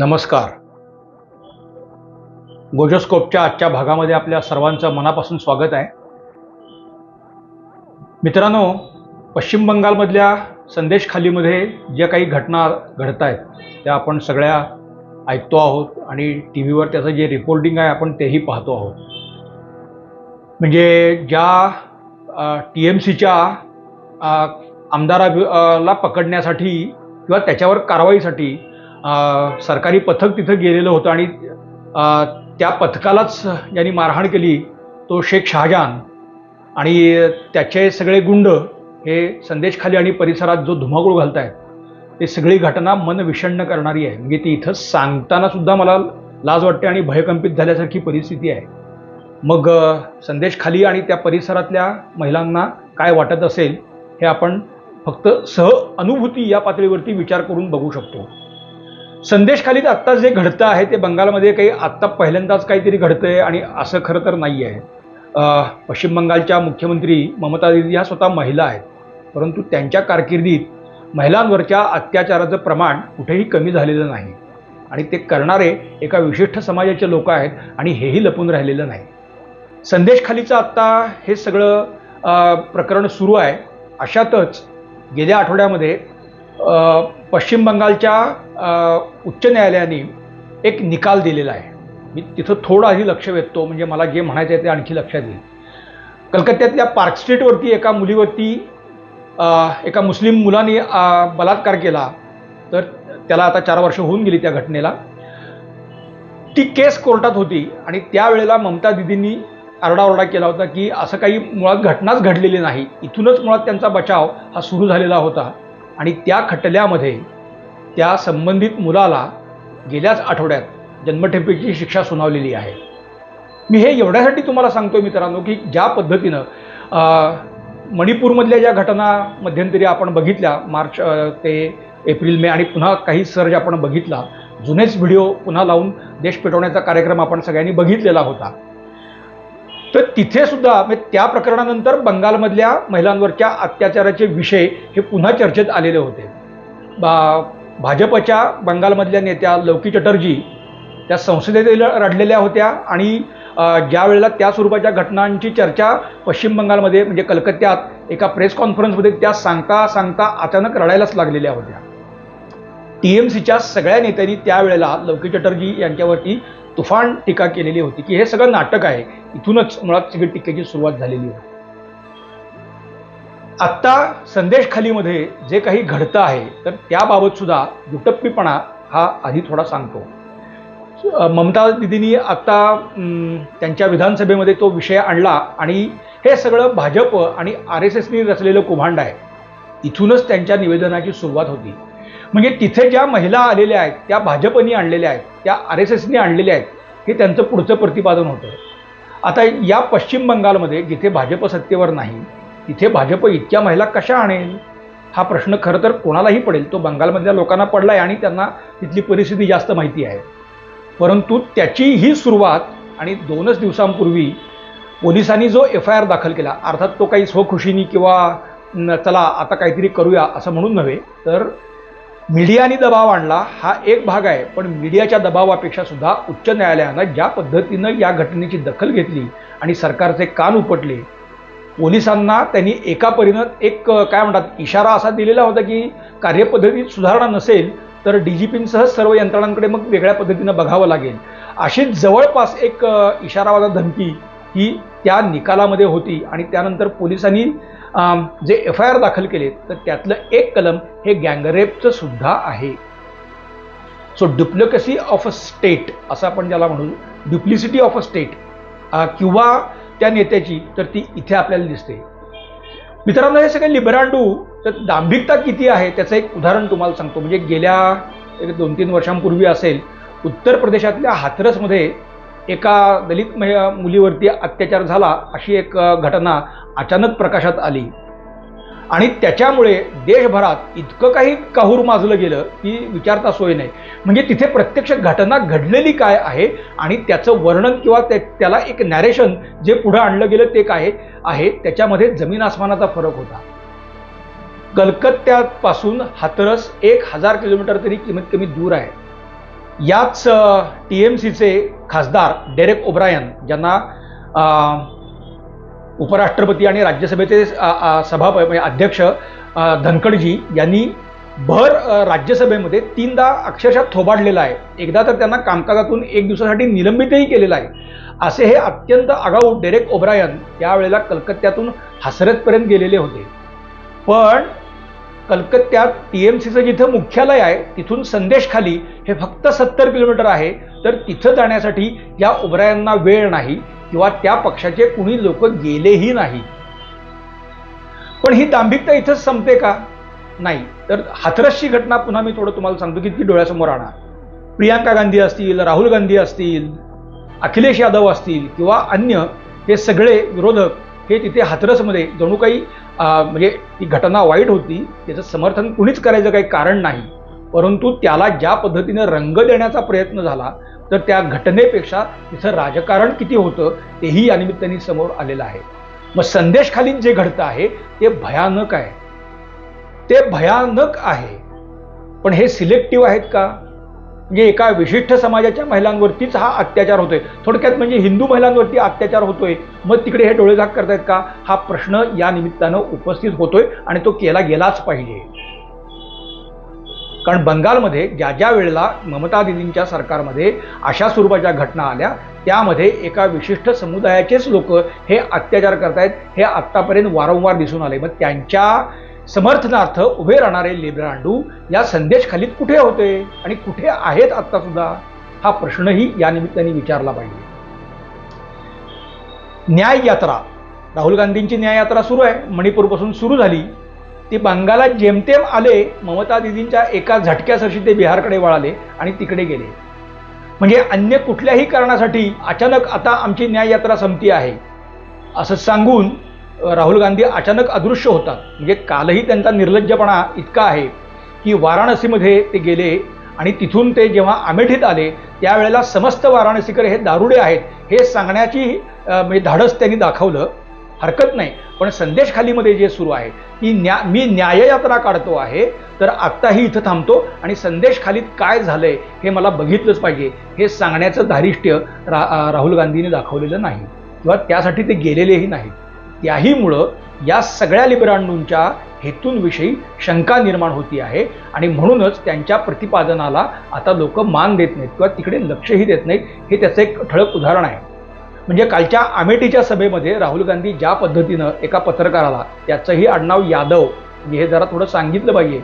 नमस्कार. गोजोस्कोपच्या आजच्या भागामध्ये आपल्या सर्वांचं मनापासून स्वागत आहे. मित्रांनो पश्चिम बंगालमधल्या संदेश खालीमध्ये ज्या काही घटना घडत आहेत त्या आपण सगळ्या ऐकतो आहोत आणि टी व्हीवर त्याचं जे रिपोर्टिंग आहे आपण तेही पाहतो आहोत. म्हणजे ज्या टी एम सीच्या आमदाराला पकडण्यासाठी किंवा त्याच्यावर कारवाईसाठी सरकारी पथक तिथं गेलेलं होतं आणि त्या पथकालाच ज्यांनी मारहाण केली तो शेख शहाजहान. आणि त्याचे सगळे गुंड हे संदेशखाली आणि परिसरात जो धुमाकूळ घालत आहेत ते सगळी घटना मन विषण्ण करणारी आहे. म्हणजे ती इथं सांगताना सुद्धा मला लाज वाटते आणि भयकंपित झाल्यासारखी परिस्थिती आहे. मग संदेश संदेशखाली आणि त्या परिसरातल्या महिलांना काय वाटत असेल हे आपण फक्त सह अनुभूती या पातळीवरती विचार करून बघू शकतो. संदेशखालीत आत्ता जे घडतं आहे ते बंगालमध्ये काही आत्ता पहिल्यांदाच काहीतरी घडतंय आणि असं खरं तर नाही आहे पश्चिम बंगालच्या मुख्यमंत्री ममता दिदी ह्या स्वतः महिला आहेत. परंतु त्यांच्या कारकिर्दीत महिलांवरच्या अत्याचाराचं प्रमाण कुठेही कमी झालेलं नाही. आणि ते करणारे एका विशिष्ट समाजाचे लोक आहेत आणि हेही लपून राहिलेलं नाही. संदेशखालीचं आत्ता हे सगळं प्रकरण सुरू आहे. अशातच गेल्या आठवड्यामध्ये पश्चिम बंगालच्या उच्च न्यायालयाने एक निकाल दिलेला आहे. मी तिथं थोडं आधी लक्ष वेधतो म्हणजे मला जे म्हणायचं आहे ते आणखी लक्षात येईल. कलकत्त्यातल्या पार्क स्ट्रीटवरती एका मुलीवरती एका मुस्लिम मुलाने बलात्कार केला. तर त्याला आता चार वर्ष होऊन गेली त्या घटनेला. ती केस कोर्टात होती आणि त्यावेळेला ममता दिदींनी आरडाओरडा केला होता की असं काही मुळात घटनाच घडलेली नाही. इथूनच मुळात त्यांचा बचाव हा सुरू झालेला होता. आणि त्या खटल्यामध्ये त्या संबंधित मुलाला गेल्याच आठवड्यात जन्मठेपेची शिक्षा सुनावलेली आहे. मी हे एवढ्यासाठी तुम्हाला सांगतो मित्रांनो की ज्या पद्धतीनं मणिपूरमधल्या ज्या घटना मध्यंतरी आपण बघितल्या मार्च ते एप्रिल मे आणि पुन्हा काही सर्ज आपण बघितला जुनेच व्हिडिओ पुन्हा लावून देश पेटवण्याचा कार्यक्रम आपण सगळ्यांनी बघितलेला होता. तर तिथे सुद्धा म्हणजे त्या प्रकरणानंतर बंगालमधल्या महिलांवरच्या अत्याचाराचे विषय हे पुन्हा चर्चेत आलेले होते. बा भाजपच्या बंगालमधल्या नेत्या लौकी चटर्जी त्या संसदेत रडलेल्या होत्या आणि ज्या वेळेला त्या स्वरूपाच्या घटनांची चर्चा पश्चिम बंगालमध्ये म्हणजे कलकत्त्यात एका प्रेस कॉन्फरन्समध्ये त्या सांगता सांगता अचानक रडायलाच लागलेल्या होत्या. टी एम सीच्या सगळ्या नेत्यांनी त्यावेळेला लौकी चटर्जी यांच्यावरती तुफान टीका केलेली होती की हे सगळं नाटक आहे. इथूनच मुळात सगळी टीकेची सुरुवात झालेली होती. आत्ता संदेश खालीमध्ये जे काही घडतं आहे तर त्याबाबत सुद्धा दुटप्पीपणा हा आधी थोडा सांगतो. ममता दिदींनी आत्ता त्यांच्या विधानसभेमध्ये तो विषय आणला आणि हे सगळं भाजप आणि आर एस एसनी रचलेलं कुभांड आहे. इथूनच त्यांच्या निवेदनाची सुरुवात होती. म्हणजे तिथे ज्या महिला आलेल्या आहेत त्या भाजपनी आणलेल्या आहेत त्या आर एस एसनी आणलेल्या आहेत हे त्यांचं पुढचं प्रतिपादन होतं. आता या पश्चिम बंगालमध्ये जिथे भाजप सत्तेवर नाही तिथे भाजप इतक्या महिला कशा आणेल? हा प्रश्न खरं तर कोणालाही पडेल. तो बंगालमधल्या लोकांना पडला आहे आणि त्यांना तिथली परिस्थिती जास्त माहिती आहे. परंतु त्याची ही सुरुवात आणि दोनच दिवसांपूर्वी पोलिसांनी जो एफ आय आर दाखल केला अर्थात तो काही स्वखुशीनी किंवा न, चला आता काहीतरी करूया असं म्हणून नव्हे तर मीडियाने दबाव आणला हा एक भाग आहे. पण मीडियाच्या दबावापेक्षा सुद्धा उच्च न्यायालयानं ज्या पद्धतीनं या घटनेची दखल घेतली आणि सरकारचे कान उपटले पोलिसांना त्यांनी एका परीनं एक काय म्हणतात इशारा असा दिलेला होता की कार्यपद्धतीत सुधारणा नसेल तर डी जी पींसह सर्व यंत्रणांकडे मग वेगळ्या पद्धतीनं बघावं लागेल. अशी जवळपास एक अ, इशारावादा धमकी ही त्या निकालामध्ये होती आणि त्यानंतर पोलिसांनी जे एफ आय आर दाखल केले तर त्यातलं एक कलम हे गँगरेपचं सुद्धा आहे. So duplicacy of a state असं आपण ज्याला म्हणू डुप्लिसिटी ऑफ अ स्टेट किंवा त्या नेत्याची तर ती इथे आपल्याला दिसते. मित्रांनो हे सगळे लिबरांडू तर दांभिकता किती आहे त्याचं एक उदाहरण तुम्हाला सांगतो. म्हणजे गेल्या एक दोन तीन वर्षांपूर्वी असेल उत्तर प्रदेशातल्या हाथरसमध्ये एका दलित मुलीवरती अत्याचार झाला अशी एक घटना अचानक प्रकाशात आली. आणि त्याच्यामुळे देशभरात इतकं काही काहूर माजलं गेलं की विचारता सोय नाही. म्हणजे तिथे प्रत्यक्ष घटना घडलेली काय आहे आणि त्याचं वर्णन किंवा त्या त्याला एक नॅरेशन जे पुढं आणलं गेलं ते काय आहे त्याच्यामध्ये जमीन आसमानाचा फरक होता. कलकत्त्यापासून हातरस एक हजार किलोमीटर तरी किमत कमी दूर आहे. याच टी एम सीचे खासदार डेरेक ओब्रायन ज्यांना उपराष्ट्रपती आणि राज्यसभेचे अ, म्हणजे अध्यक्ष धनकडजी धनखडजी यांनी भर राज्यसभेमध्ये तीनदा अक्षरशः थोबाडलेला आहे. एकदा तर त्यांना कामकाजातून एक दिवसासाठी निलंबितही केलेलं आहे. असे हे अत्यंत आगाऊ डेरेक ओब्रायन यावेळेला कलकत्त्यातून हसरतपर्यंत गेलेले होते. पण कलकत्त्यात टी एम सीचं जिथं मुख्यालय आहे तिथून संदेशखाली हे फक्त सत्तर किलोमीटर आहे तर तिथं जाण्यासाठी या ओब्रायांना वेळ नाही. किंवा त्या पक्षाचे कुणी लोक गेलेही नाही. पण ही दांभिकता इथंच संपते का? नाही. तर हाथरसची घटना पुन्हा मी थोडं तुम्हाला सांगतो की ती डोळ्यासमोर आणा. प्रियांका गांधी असतील राहुल गांधी असतील अखिलेश यादव असतील किंवा अन्य हे सगळे विरोधक हे तिथे हाथरसमध्ये जणू काही म्हणजे ती घटना वाईट होती त्याचं समर्थन कुणीच करायचं काही कारण नाही. परंतु त्याला ज्या पद्धतीने रंग देण्याचा प्रयत्न झाला तर त्या घटनेपेक्षा तिथं राजकारण किती होतं तेही या निमित्ताने समोर आलेलं आहे. मग संदेशखाली जे घडतं आहे ते भयानक आहे. ते भयानक आहे. पण हे सिलेक्टिव्ह आहेत का? म्हणजे एका विशिष्ट समाजाच्या महिलांवरतीच हा अत्याचार होतोय. थोडक्यात म्हणजे हिंदू महिलांवरती अत्याचार होतोय. मग तिकडे हे डोळेझाक करतायत का? हा प्रश्न या निमित्तानं उपस्थित होतोय आणि तो केला गेलाच पाहिजे. कारण बंगालमध्ये ज्या ज्या वेळेला ममता दिदींच्या सरकारमध्ये अशा स्वरूपाच्या घटना आल्या त्यामध्ये एका विशिष्ट समुदायाचेच लोक हे अत्याचार करतायत हे आत्तापर्यंत वारंवार दिसून आले मग त्यांच्या समर्थनार्थ उभे राहणारे लिब्रांडू या संदेशखालीत कुठे होते आणि कुठे आहेत आत्ता सुद्धा? हा प्रश्नही या निमित्ताने विचारला पाहिजे. न्याय यात्रा राहुल गांधींची न्याय यात्रा सुरू आहे. मणिपूरपासून सुरू झाली. ती बंगालात जेमतेम आले ममता दिदींच्या एका झटक्यासाठी ते बिहारकडे वळाले आणि तिकडे गेले. म्हणजे अन्य कुठल्याही कारणासाठी अचानक आता आमची न्याय यात्रा संपती आहे. असं सांगून राहुल गांधी अचानक अदृश्य होतात. म्हणजे कालही त्यांचा निर्लज्जपणा इतका आहे की वाराणसीमध्ये ते गेले आणि तिथून ते जेव्हा अमेठीत आले त्यावेळेला समस्त वाराणसीकर हे दारुडे आहेत हे सांगण्याची म्हणजे धाडस त्यांनी दाखवलं. हरकत नाही. पण संदेशखालीमध्ये जे सुरू आहे की न्या मी न्याययात्रा काढतो आहे तर आत्ताही इथं थांबतो आणि संदेशखालीत काय झालंय हे मला बघितलंच पाहिजे. हे सांगण्याचं धारिष्ट्य रा राहुल गांधींनी दाखवलेलं नाही. किंवा त्यासाठी ते गेलेलेही नाहीत. त्याहीमुळं या सगळ्या लिबरांडूंच्या हेतूंविषयी शंका निर्माण होती आहे आणि म्हणूनच त्यांच्या प्रतिपादनाला आता लोक मान देत नाहीत किंवा तिकडे लक्षही देत नाहीत. हे त्याचं एक ठळक उदाहरण आहे. म्हणजे कालच्या अमेठीच्या सभेमध्ये राहुल गांधी ज्या पद्धतीनं एका पत्रकाराला त्याचंही आडनाव यादव हे जरा थोडं सांगितलं पाहिजे.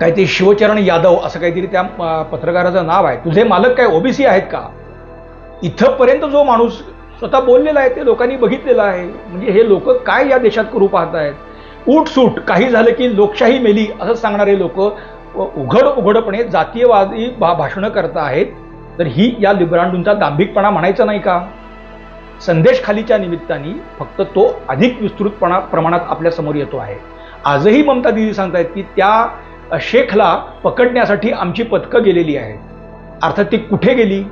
काहीतरी शिवचरण यादव असं काहीतरी त्या पत्रकाराचं नाव आहे. तुझे मालक काय ओबीसी आहेत का? इथंपर्यंत जो माणूस स्वतः बोललेला आहे ते लोकांनी बघितलेलं आहे. म्हणजे हे लोक काय या देशात करू पाहत आहेत उठसूट काही झालं की लोकशाही मेली असं सांगणारे लोक उघड उघडपणे जातीयवादी भा भाषणं करत आहेत तर ही या लिब्रांडूंचा दांभिकपणा म्हणायचा नाही का? संदेश खालीच्या निमित्ताने फक्त तो अधिक विस्तृतपणा प्रमाणात आपल्यासमोर येतो आहे. आजही ममता दिदी सांगतायत की त्या शेखला पकडण्यासाठी आमची पथकं गेलेली आहेत. अर्थात ती कुठे गेली?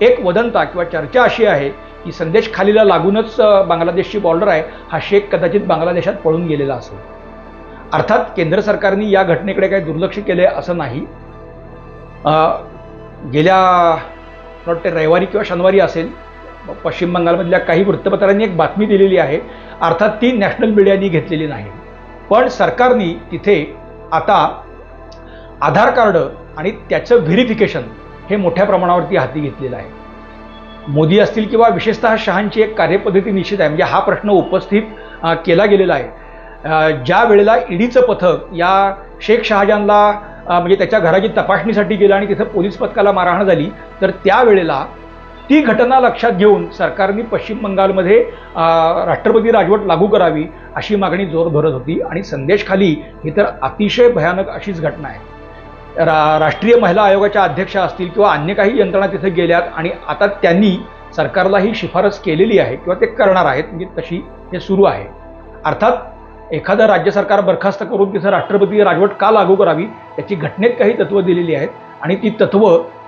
एक वदंता किंवा चर्चा अशी आहे की संदेश खालीला लागूनच बांगलादेशची बॉर्डर आहे हा शेख कदाचित बांगलादेशात पळून गेलेला असेल. अर्थात केंद्र सरकारने या घटनेकडे काही दुर्लक्ष केले असं नाही. गेल्या मला वाटते रविवारी किंवा शनिवारी असेल पश्चिम बंगालमधल्या काही वृत्तपत्रांनी एक बातमी दिलेली आहे अर्थात ती नॅशनल मीडियानी घेतलेली नाही. पण सरकारने तिथे आता आधार कार्ड आणि त्याचं व्हेरिफिकेशन हे मोठ्या प्रमाणावरती हाती घेतलेलं आहे. मोदी असतील किंवा विशेषतः शहांची एक कार्यपद्धती निश्चित आहे म्हणजे हा प्रश्न उपस्थित केला गेलेला आहे. ज्या वेळेला ईडीचं पथक या शेख शहाजानला म्हणजे त्याच्या घराची तपासणीसाठी गेलं आणि तिथं पोलीस पथकाला मारहाण झाली. तर त्यावेळेला ती घटना लक्षात घेऊन सरकारने पश्चिम बंगालमध्ये राष्ट्रपती राजवट लागू करावी अशी मागणी जोर धरत होती आणि संदेशखाली ही तर अतिशय भयानक अशीच घटना आहे. रा राष्ट्रीय महिला आयोगाच्या अध्यक्षा असतील किंवा अन्य काही यंत्रणा तिथे गेल्यात आणि आता त्यांनी सरकारला ही शिफारस केलेली आहे किंवा ते करणार आहेत म्हणजे तशी हे सुरू आहे. अर्थात एखादं राज्य सरकार बरखास्त करून तिथं राष्ट्रपती राजवट का लागू करावी याची घटनेत काही तत्त्व दिलेली आहेत आणि ती तत्त्व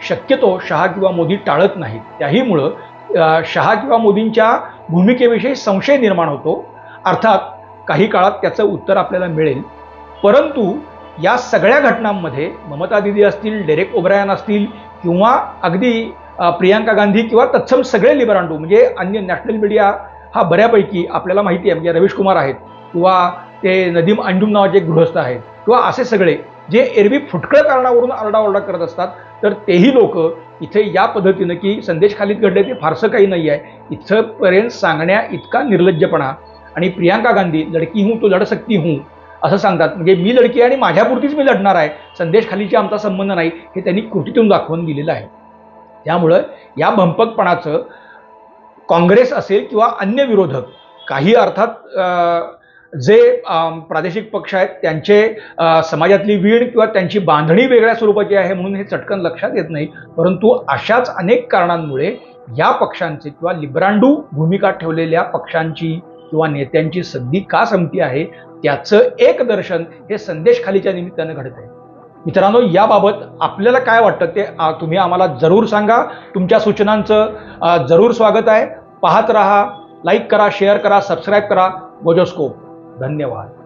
शक्यतो शहा किंवा मोदी टाळत नाहीत. त्याहीमुळं शहा किंवा मोदींच्या भूमिकेविषयी संशय निर्माण होतो. अर्थात काही काळात त्याचं उत्तर आपल्याला मिळेल. परंतु या सगळ्या घटनांमध्ये ममता दिदी असतील डेरेक ओब्रायन असतील किंवा अगदी प्रियांका गांधी किंवा तत्सम सगळे लिबरांडू म्हणजे अन्य नॅशनल मीडिया हा बऱ्यापैकी आपल्याला माहिती आहे म्हणजे रवीश कुमार आहेत किंवा ते नदीम अंजुम नावाचे एक गृहस्थ आहेत किंवा असे सगळे जे एरवी फुटकळ कारणावरून आरडाओरडा करत असतात तर तेही लोक इथे या पद्धतीनं की संदेश खालीत घडले ते फारसं काही नाही आहे इथंपर्यंत सांगण्या इतका निर्लज्जपणा आणि प्रियांका गांधी लडकी हूं तो लढ सकती हूं असं सांगतात. म्हणजे मी लडकी आणि माझ्यापुरतीच मी लढणार आहे संदेश खालीची आमचा संबंध नाही हे त्यांनी कृतीतून दाखवून दिलेलं आहे. त्यामुळं या भंपकपणाचं काँग्रेस असेल किंवा अन्य विरोधक काही अर्थात जे प्रादेशिक पक्ष आहेत त्यांचे समाजातली वीण किंवा त्यांची बांधणी वेगळ्या स्वरूपाची आहे म्हणून हे चटकन लक्षात येत नाही. परंतु अशाच अनेक कारणांमुळे या पक्षांचे किंवा लिब्रांडू भूमिका ठेवलेल्या पक्षांची किंवा नेत्यांची सद्दी का संपती आहे त्याचं एक दर्शन हे संदेश खालीच्या निमित्तानं घडत आहे मित्रांनो याबाबत आपल्याला काय वाटतं ते तुम्ही आम्हाला जरूर सांगा. तुमच्या सूचनांचं जरूर स्वागत आहे. पाहत रहा लाईक करा शेअर करा सबस्क्राईब करा गोजोस्कोप धन्यवाद.